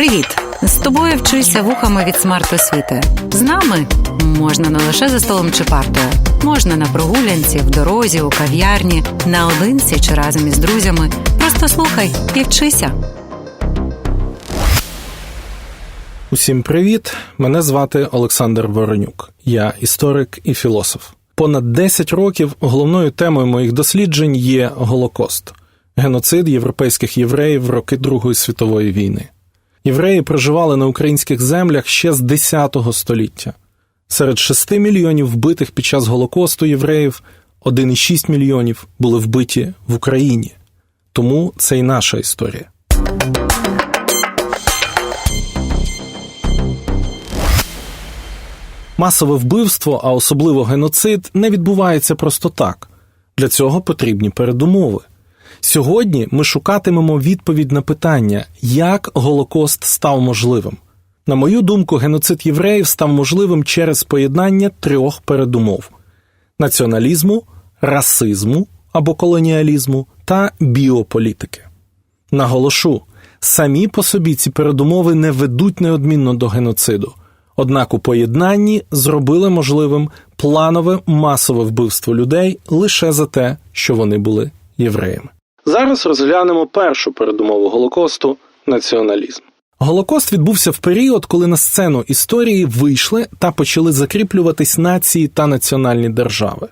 Привіт! З тобою вчуся вухами від смарт-освіти. З нами можна не лише за столом чи партою, можна на прогулянці, в дорозі, у кав'ярні, наодинці чи разом із друзями. Просто слухай і вчися. Усім привіт! Мене звати Олександр Воронюк. Я історик і філософ. Понад 10 років головною темою моїх досліджень є Голокост геноцид європейських євреїв в роки Другої світової війни. Євреї проживали на українських землях ще з X століття. Серед 6 мільйонів вбитих під час Голокосту євреїв 1,6 мільйонів були вбиті в Україні. Тому це і наша історія. Масове вбивство, а особливо геноцид, не відбувається просто так. Для цього потрібні передумови. Сьогодні ми шукатимемо відповідь на питання, як Голокост став можливим. На мою думку, геноцид євреїв став можливим через поєднання трьох передумов: націоналізму, расизму або колоніалізму та біополітики. Наголошу, самі по собі ці передумови не ведуть неодмінно до геноциду, однак у поєднанні зробили можливим планове масове вбивство людей лише за те, що вони були євреями. Зараз розглянемо першу передумову Голокосту націоналізм. Голокост відбувся в період, коли на сцену історії вийшли та почали закріплюватись нації та національні держави.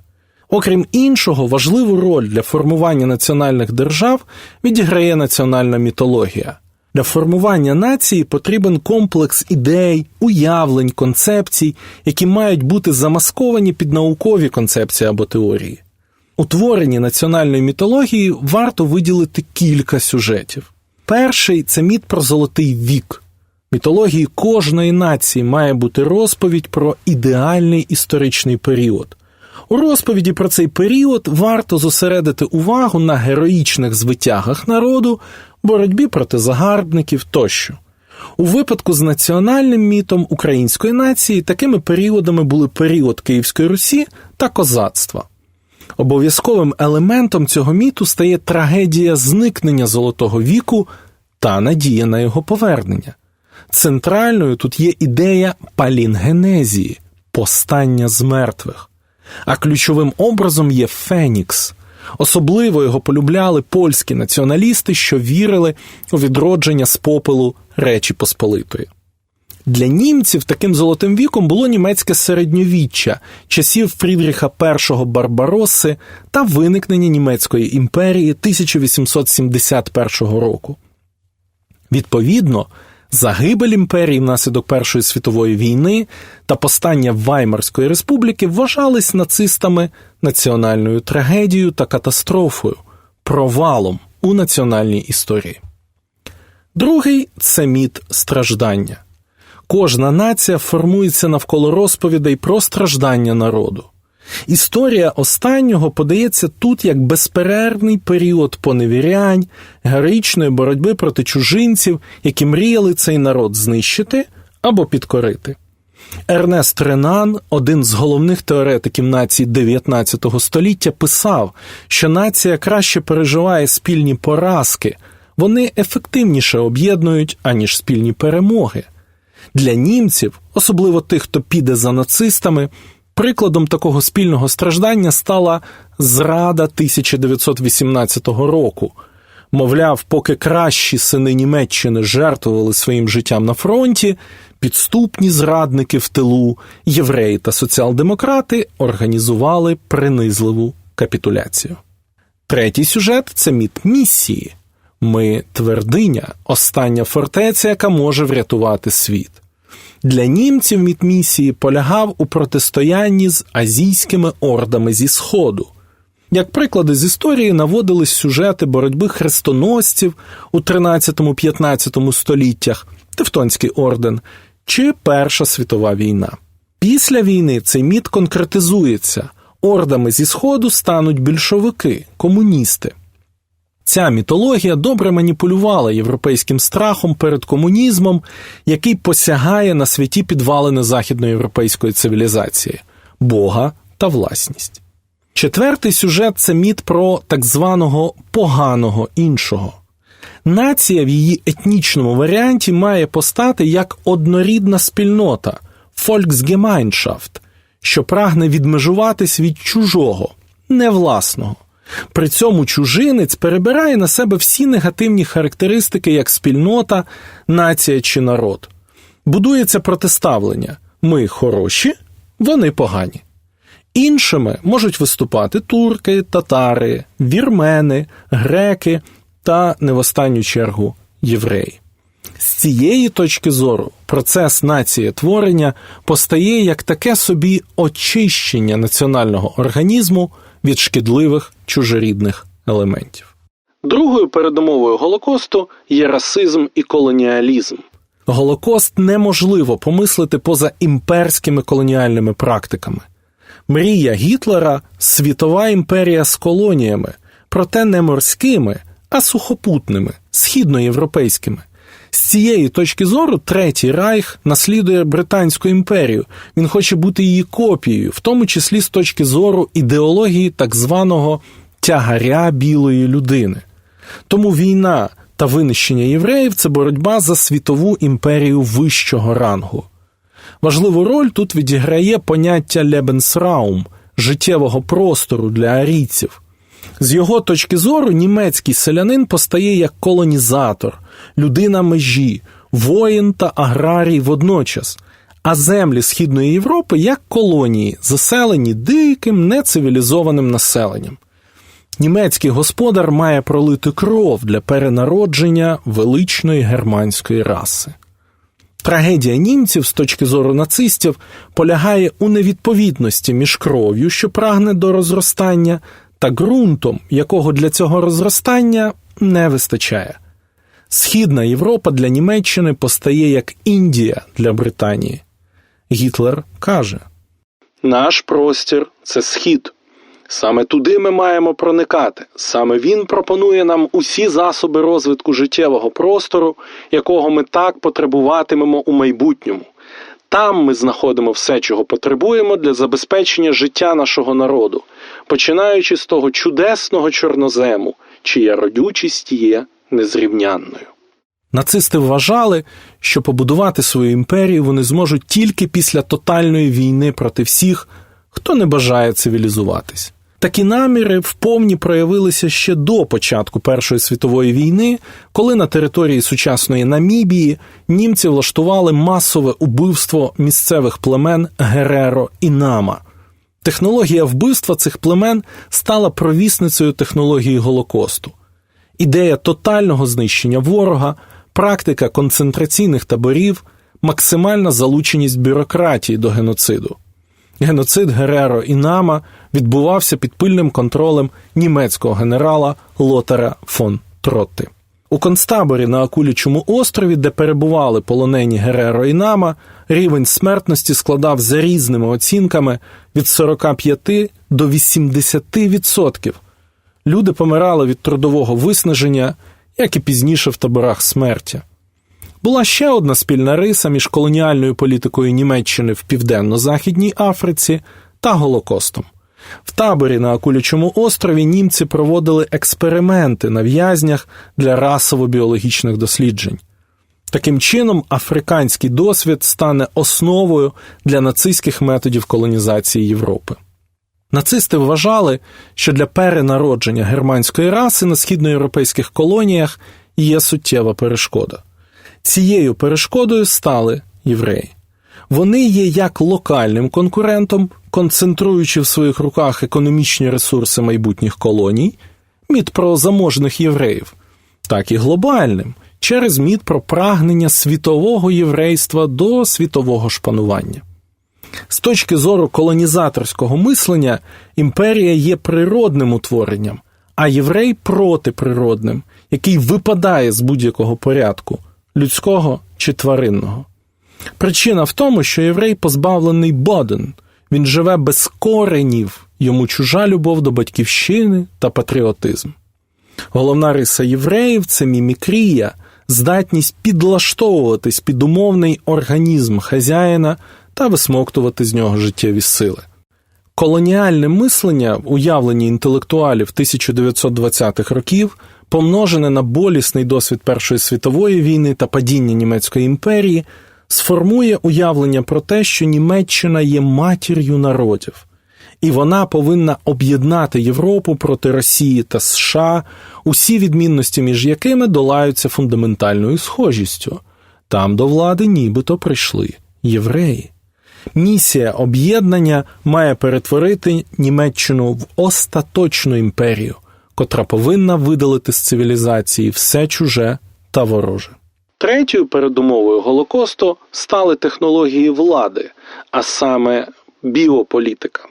Окрім іншого, важливу роль для формування національних держав відіграє національна мітологія. Для формування нації потрібен комплекс ідей, уявлень, концепцій, які мають бути замасковані під наукові концепції або теорії. У творенні національної мітології варто виділити кілька сюжетів. Перший це міт про золотий вік. Мітології кожної нації має бути розповідь про ідеальний історичний період. У розповіді про цей період варто зосередити увагу на героїчних звитягах народу, боротьбі проти загарбників тощо. У випадку з національним мітом української нації такими періодами були період Київської Русі та козацтва. Обов'язковим елементом цього міту стає трагедія зникнення Золотого віку та надія на його повернення. Центральною тут є ідея палінгенезії постання з мертвих, а ключовим образом є Фенікс. Особливо його полюбляли польські націоналісти, що вірили у відродження з попелу Речі Посполитої. Для німців таким золотим віком було німецьке середньовіччя часів Фрідріха І Барбароси та виникнення Німецької імперії 1871 року. Відповідно, загибель імперії внаслідок Першої світової війни та постання Ваймарської республіки вважались нацистами національною трагедією та катастрофою, провалом у національній історії. Другий це міт страждання. Кожна нація формується навколо розповідей про страждання народу. Історія останнього подається тут як безперервний період поневірянь, героїчної боротьби проти чужинців, які мріяли цей народ знищити або підкорити. Ернест Ренан, один з головних теоретиків нації 19 століття, писав, що нація краще переживає спільні поразки, вони ефективніше об'єднують, аніж спільні перемоги. Для німців, особливо тих, хто піде за нацистами, прикладом такого спільного страждання стала зрада 1918 року. Мовляв, поки кращі сини Німеччини жертвували своїм життям на фронті, підступні зрадники в тилу, євреї та соціал-демократи організували принизливу капітуляцію. Третій сюжет це міт місії. Ми твердиня, остання фортеця, яка може врятувати світ. Для німців міт місії полягав у протистоянні з азійськими ордами зі Сходу. Як приклади з історії наводились сюжети боротьби хрестоносців у 13-15 століттях, Тевтонський орден чи Перша світова війна. Після війни цей міт конкретизується. Ордами зі Сходу стануть більшовики, комуністи. Ця мітологія добре маніпулювала європейським страхом перед комунізмом, який посягає на святі підвалини західноєвропейської цивілізації Бога та власність. Четвертий сюжет це міт про так званого поганого іншого. Нація в її етнічному варіанті має постати як однорідна спільнота Volksgemeinschaft, що прагне відмежуватись від чужого, не власного. При цьому чужинець перебирає на себе всі негативні характеристики як спільнота, нація чи народ. Будується протиставлення ми хороші, вони погані. Іншими можуть виступати турки, татари, вірмени, греки та, не в останню чергу, євреї. З цієї точки зору процес націєтворення постає як таке собі очищення національного організму від шкідливих чужорідних елементів. Другою передумовою Голокосту є расизм і колоніалізм. Голокост неможливо помислити поза імперськими колоніальними практиками. Мрія Гітлера світова імперія з колоніями, проте не морськими, а сухопутними, східноєвропейськими. З цієї точки зору Третій Райх наслідує Британську імперію. Він хоче бути її копією, в тому числі з точки зору ідеології так званого тягаря білої людини. Тому війна та винищення євреїв це боротьба за світову імперію вищого рангу. Важливу роль тут відіграє поняття Lebensraum – життєвого простору для арійців. З його точки зору, німецький селянин постає як колонізатор, людина межі, воїн та аграрій водночас, а землі Східної Європи як колонії, заселені диким, нецивілізованим населенням. Німецький господар має пролити кров для перенародження величної германської раси. Трагедія німців з точки зору нацистів полягає у невідповідності між кров'ю, що прагне до розростання, та ґрунтом, якого для цього розростання не вистачає. Східна Європа для Німеччини постає як Індія для Британії. Гітлер каже: Наш простір це схід. Саме туди ми маємо проникати. Саме він пропонує нам усі засоби розвитку життєвого простору, якого ми так потребуватимемо у майбутньому. Там ми знаходимо все, чого потребуємо для забезпечення життя нашого народу, починаючи з того чудесного чорнозему, чия родючість є незрівнянною. Нацисти вважали, що побудувати свою імперію вони зможуть тільки після тотальної війни проти всіх, хто не бажає цивілізуватись. Такі наміри вповні проявилися ще до початку Першої світової війни, коли на території сучасної Намібії німці влаштували масове убивство місцевих племен Гереро і Нама. Технологія вбивства цих племен стала провісницею технології Голокосту. Ідея тотального знищення ворога, практика концентраційних таборів, максимальна залученість бюрократії до геноциду. Геноцид Гереро і Нама відбувався під пильним контролем німецького генерала Лотера фон Тротти. У концтаборі на Акулічому острові, де перебували полонені Гереро і Нама, рівень смертності складав за різними оцінками від 45 до 80%. Люди помирали від трудового виснаження, як і пізніше в таборах смерті. Була ще одна спільна риса між колоніальною політикою Німеччини в південно-західній Африці та Голокостом. В таборі на Акулячому острові німці проводили експерименти на в'язнях для расово-біологічних досліджень. Таким чином, африканський досвід стане основою для нацистських методів колонізації Європи. Нацисти вважали, що для перенародження германської раси на східноєвропейських колоніях є суттєва перешкода. Цією перешкодою стали євреї. Вони є як локальним конкурентом, концентруючи в своїх руках економічні ресурси майбутніх колоній, міт про заможних євреїв, так і глобальним через міт про прагнення світового єврейства до світового шпанування. З точки зору колонізаторського мислення, імперія є природним утворенням, а єврей протиприродним, який випадає з будь-якого порядку людського чи тваринного. Причина в тому, що єврей позбавлений боден, він живе без коренів, йому чужа любов до батьківщини та патріотизм. Головна риса євреїв це мімікрія, здатність підлаштовуватись під умовний організм хазяїна та висмоктувати з нього життєві сили. Колоніальне мислення в уявленні інтелектуалів 1920-х років, помножене на болісний досвід Першої світової війни та падіння Німецької імперії, сформує уявлення про те, що Німеччина є матір'ю народів, і вона повинна об'єднати Європу проти Росії та США, усі відмінності між якими долаються фундаментальною схожістю. Там до влади нібито прийшли євреї. Місія об'єднання має перетворити Німеччину в остаточну імперію, котра повинна видалити з цивілізації все чуже та вороже. Третьою передумовою Голокосту стали технології влади, а саме біополітика.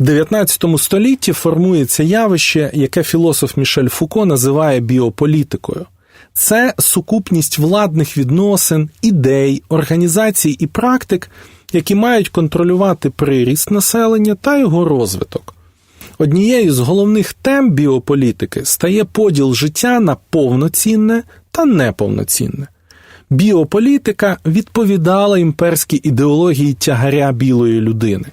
В 19 столітті формується явище, яке філософ Мішель Фуко називає біополітикою. Це сукупність владних відносин, ідей, організацій і практик, які мають контролювати приріст населення та його розвиток. Однією з головних тем біополітики стає поділ життя на повноцінне та неповноцінне. Біополітика відповідала імперській ідеології тягаря білої людини.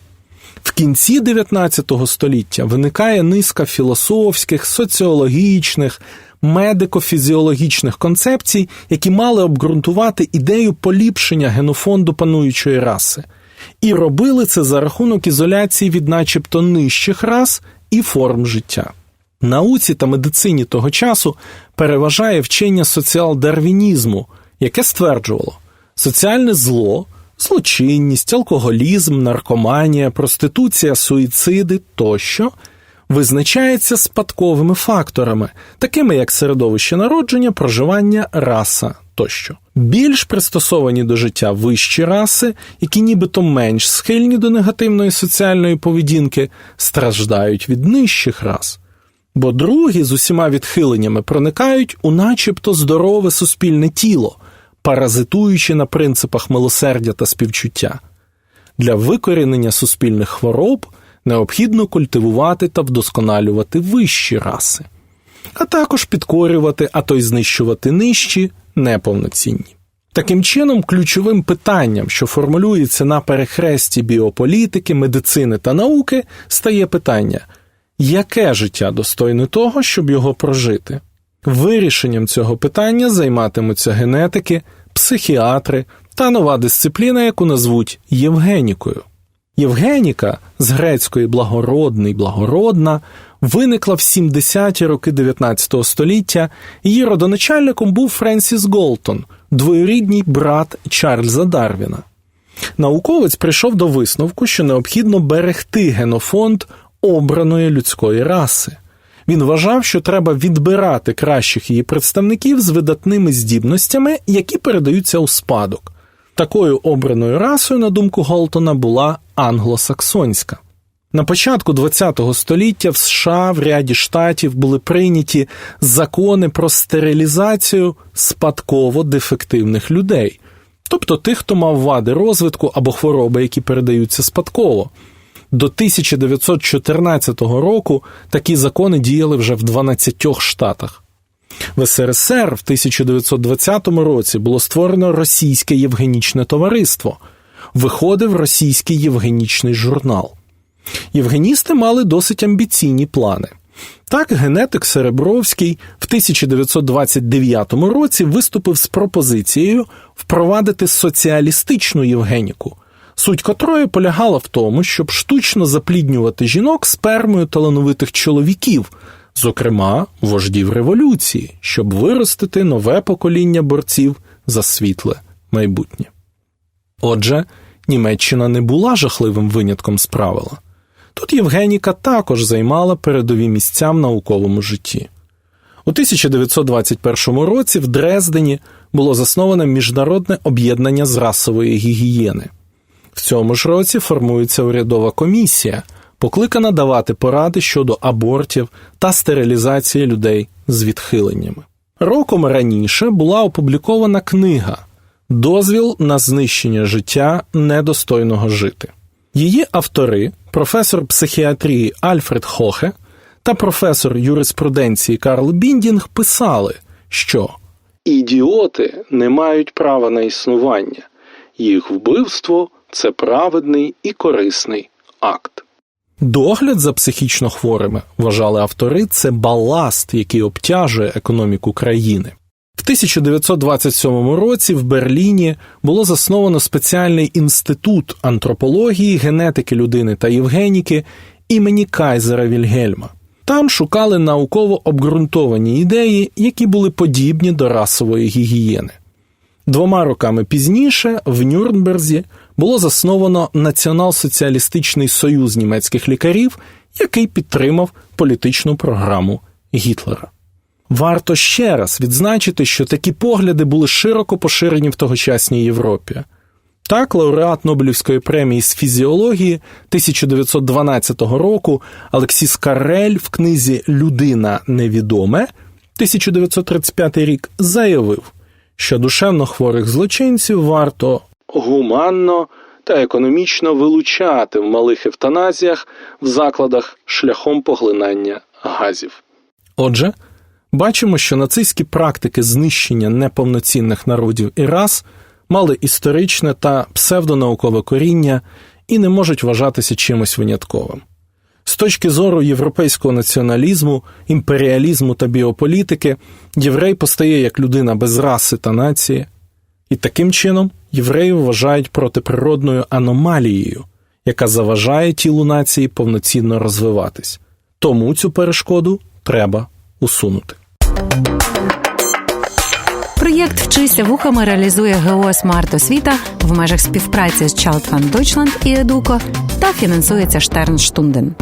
В кінці 19 століття виникає низка філософських, соціологічних, медико-фізіологічних концепцій, які мали обґрунтувати ідею поліпшення генофонду пануючої раси, і робили це за рахунок ізоляції від начебто нижчих рас і форм життя. Науці та медицині того часу переважає вчення соціал-дарвінізму, яке стверджувало, соціальне зло, злочинність, алкоголізм, наркоманія, проституція, суїциди тощо визначається спадковими факторами, такими як середовище народження, проживання, раса тощо. Більш пристосовані до життя вищі раси, які нібито менш схильні до негативної соціальної поведінки, страждають від нижчих рас. Бо другі з усіма відхиленнями проникають у начебто здорове суспільне тіло, паразитуючи на принципах милосердя та співчуття. Для викорінення суспільних хвороб необхідно культивувати та вдосконалювати вищі раси, а також підкорювати, а то й знищувати нижчі, неповноцінні. Таким чином, ключовим питанням, що формулюється на перехресті біополітики, медицини та науки, стає питання, яке життя достойне того, щоб його прожити? Вирішенням цього питання займатимуться генетики, психіатри та нова дисципліна, яку назвуть Євгенікою. Євгеніка з грецької благородний благородна виникла в 70-ті роки 19 століття. Її родоначальником був Френсіс Голтон, двоюрідній брат Чарльза Дарвіна. Науковець прийшов до висновку, що необхідно берегти генофонд обраної людської раси. Він вважав, що треба відбирати кращих її представників з видатними здібностями, які передаються у спадок. Такою обраною расою, на думку Голтона, була англосаксонська. На початку ХХ століття в США в ряді штатів були прийняті закони про стерилізацію спадково дефективних людей, тобто тих, хто мав вади розвитку або хвороби, які передаються спадково. До 1914 року такі закони діяли вже в 12 штатах. В СРСР в 1920 році було створено Російське Євгенічне товариство, виходив російський євгенічний журнал. Євгеністи мали досить амбіційні плани. Так, генетик Серебровський в 1929 році виступив з пропозицією впровадити соціалістичну Євгеніку, суть котрої полягала в тому, щоб штучно запліднювати жінок спермою талановитих чоловіків, зокрема вождів революції, щоб виростити нове покоління борців за світле майбутнє. Отже, Німеччина не була жахливим винятком з правила. Тут Євгеніка також займала передові місця в науковому житті. У 1921 році в Дрездені було засноване міжнародне об'єднання з расової гігієни. В цьому ж році формується урядова комісія, покликана давати поради щодо абортів та стерилізації людей з відхиленнями. Роком раніше була опублікована книга Дозвіл на знищення життя недостойного жити. Її автори, професор психіатрії Альфред Хохе та професор юриспруденції Карл Біндінг, писали, що ідіоти не мають права на існування, їх вбивство це праведний і корисний акт. Догляд за психічно хворими, вважали автори, це баласт, який обтяжує економіку країни. В 1927 році в Берліні було засновано спеціальний інститут антропології, генетики людини та євгеніки імені Кайзера Вільгельма. Там шукали науково обґрунтовані ідеї, які були подібні до расової гігієни. Двома роками пізніше в Нюрнберзі було засновано Націонал-соціалістичний союз німецьких лікарів, який підтримав політичну програму Гітлера. Варто ще раз відзначити, що такі погляди були широко поширені в тогочасній Європі. Так, лауреат Нобелівської премії з фізіології 1912 року Алексіс Карель в книзі Людина невідоме 1935 рік заявив, що душевно хворих злочинців варто гуманно та економічно вилучати в малих евтаназіях в закладах шляхом поглинання газів. Отже, бачимо, що нацистські практики знищення неповноцінних народів і рас мали історичне та псевдонаукове коріння і не можуть вважатися чимось винятковим. З точки зору європейського націоналізму, імперіалізму та біополітики, єврей постає як людина без раси та нації, і таким чином євреїв вважають протиприродною аномалією, яка заважає тілу нації повноцінно розвиватись. Тому цю перешкоду треба усунути. Проєкт Вчися вухами реалізує ГО «Смарт Освіта в межах співпраці з Child Fund Deutschland і Едуко та фінансується Штернштунден.